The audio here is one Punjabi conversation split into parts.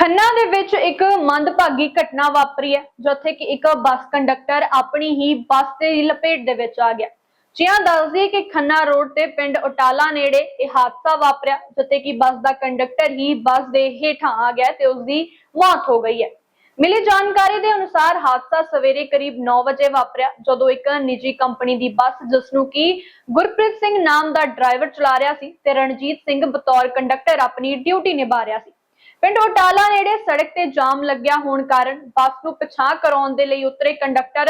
ਖੰਨਾ ਦੇ ਵਿੱਚ ਇੱਕ ਮੰਦਭਾਗੀ ਘਟਨਾ ਵਾਪਰੀ ਹੈ, ਜਿੱਥੇ ਕਿ ਇੱਕ ਬੱਸ ਕੰਡਕਟਰ ਆਪਣੀ ਹੀ ਬੱਸ ਦੇ ਲਪੇਟ ਦੇ ਵਿੱਚ ਆ ਗਿਆ। ਜਿਹਾਂ ਦੱਸਦੀ ਕਿ ਖੰਨਾ ਰੋਡ ਤੇ ਪਿੰਡ ਉਟਾਲਾ ਨੇੜੇ ਇਹ ਹਾਦਸਾ ਵਾਪਰਿਆ, ਜਿੱਥੇ ਕਿ ਬੱਸ ਦਾ ਕੰਡਕਟਰ ਹੀ ਬੱਸ ਦੇ ਹੇਠਾਂ ਆ ਗਿਆ ਤੇ ਉਸ ਦੀ ਮੌਤ ਹੋ ਗਈ ਹੈ। ਮਿਲੀ ਜਾਣਕਾਰੀ ਦੇ ਅਨੁਸਾਰ ਹਾਦਸਾ ਸਵੇਰੇ ਕਰੀਬ 9 ਵਜੇ ਵਾਪਰਿਆ, ਜਦੋਂ ਇੱਕ ਨਿੱਜੀ ਕੰਪਨੀ ਦੀ ਬੱਸ ਜਿਸ ਨੂੰ ਕਿ ਗੁਰਪ੍ਰੀਤ ਸਿੰਘ ਨਾਮ ਦਾ ਡਰਾਈਵਰ ਚਲਾ ਰਿਹਾ ਸੀ ਤੇ ਰਣਜੀਤ ਸਿੰਘ ਬਤੌਰ ਕੰਡਕਟਰ ਆਪਣੀ ਡਿਊਟੀ ਨਿਭਾ ਰਿਹਾ ਸੀ। ਪਿੰਡ ਉਟਾਲਾ ਨੇੜੇ ਸੜਕ ਤੇ ਜਾਮ ਲੱਗਿਆ ਹੋਣ ਕਾਰਨ ਬੱਸ ਨੂੰ ਪਿਛਾਂ ਕਰਾਉਣ ਦੇ ਲਈ ਉਤਰੇ ਕੰਡਕਟਰ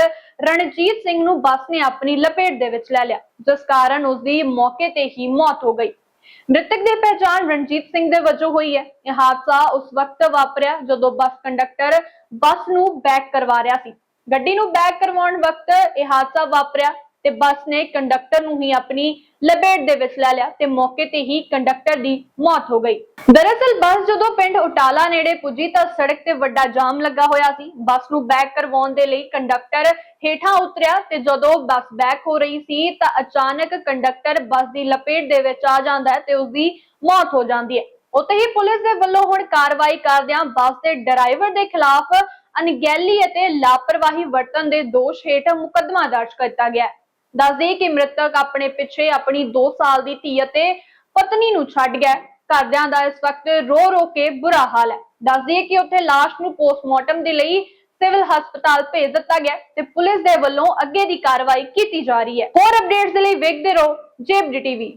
ਰਣਜੀਤ ਸਿੰਘ ਨੂੰ ਬੱਸ ਨੇ ਆਪਣੀ ਲਪੇਟ ਦੇ ਵਿੱਚ ਲੈ ਲਿਆ, ਜਿਸ ਕਾਰਨ ਉਸ ਦੀ ਮੌਕੇ ਤੇ ਹੀ ਮੌਤ ਹੋ ਗਈ। ਮ੍ਰਿਤਕ ਦੀ ਪਹਿਚਾਣ ਰਣਜੀਤ ਸਿੰਘ ਦੇ ਵਜੋਂ ਹੋਈ ਹੈ। ਇਹ ਹਾਦਸਾ ਉਸ ਵਕਤ ਵਾਪਰਿਆ ਜਦੋਂ ਬੱਸ ਕੰਡਕਟਰ ਬੱਸ ਨੂੰ ਬੈਕ ਕਰਵਾ ਰਿਹਾ ਸੀ। ਗੱਡੀ ਨੂੰ ਬੈਕ ਕਰਵਾਉਣ ਵਕਤ ਇਹ ਹਾਦਸਾ ਵਾਪਰਿਆ। ਤੇ ਬੱਸ ਨੇ ਕੰਡਕਟਰ ਨੂੰ ਹੀ ਆਪਣੀ ਲਪੇਟ ਦੇ ਵਿੱਚ ਲੈ ਲਿਆ ਤੇ ਮੌਕੇ ਤੇ ਹੀ ਕੰਡਕਟਰ ਦੀ ਮੌਤ ਹੋ ਗਈ। ਦਰਅਸਲ ਬੱਸ ਜਦੋਂ ਪਿੰਡ ਉਟਾਲਾ ਨੇੜੇ ਪੁੱਜੀ ਤਾਂ ਸੜਕ ਤੇ ਵੱਡਾ ਜਾਮ ਲੱਗਾ ਹੋਇਆ ਸੀ। ਬੱਸ ਨੂੰ ਬੈਕ ਕਰਵਾਉਣ ਦੇ ਲਈ ਕੰਡਕਟਰ ਹੇਠਾਂ ਉਤਰਿਆ ਤੇ ਜਦੋਂ ਬੱਸ ਬੈਕ ਹੋ ਰਹੀ ਸੀ ਤਾਂ ਅਚਾਨਕ ਕੰਡਕਟਰ ਬੱਸ ਦੀ ਲਪੇਟ ਦੇ ਵਿੱਚ ਆ ਜਾਂਦਾ ਹੈ ਤੇ ਉਸ ਦੀ ਮੌਤ ਹੋ ਜਾਂਦੀ ਹੈ। ਉੱਥੇ ਹੀ ਪੁਲਿਸ ਦੇ ਵੱਲੋਂ ਹੁਣ ਕਾਰਵਾਈ ਕਰਦਿਆਂ ਬੱਸ ਦੇ ਡਰਾਈਵਰ ਦੇ ਖਿਲਾਫ ਅਣਗਹਿਲੀ ਅਤੇ ਲਾਪਰਵਾਹੀ ਵਰਤਣ ਦੇ ਦੋਸ਼ ਹੇਠ ਮੁਕੱਦਮਾ ਦਰਜ ਕੀਤਾ ਗਿਆ ਹੈ। ਦੱਸਦੇ ਕਿ ਮ੍ਰਿਤਕ ਆਪਣੇ ਪਿੱਛੇ ਆਪਣੀ 2 ਸਾਲ ਦੀ ਧੀ ਅਤੇ ਪਤਨੀ ਨੂੰ ਛੱਡ ਗਿਆ ਘਰਦਿਆਂ ਦਾ ਇਸ ਵਕਤ ਰੋ ਰੋ ਕੇ ਬੁਰਾ ਹਾਲ ਹੈ। ਦੱਸਦੇ ਕਿ ਉੱਥੇ ਲਾਸ਼ ਨੂੰ ਪੋਸਟਮਾਰਟਮ ਦੇ ਲਈ ਸਿਵਲ ਹਸਪਤਾਲ ਭੇਜ ਦਿੱਤਾ ਗਿਆ ਤੇ ਪੁਲਿਸ ਦੇ ਵੱਲੋਂ ਅੱਗੇ ਦੀ ਕਾਰਵਾਈ ਕੀਤੀ ਜਾ ਰਹੀ ਹੈ। ਹੋਰ ਅਪਡੇਟਸ ਦੇ ਲਈ ਵੇਖਦੇ ਰਹੋ ਜੇਬਡੀ ਟੀਵੀ।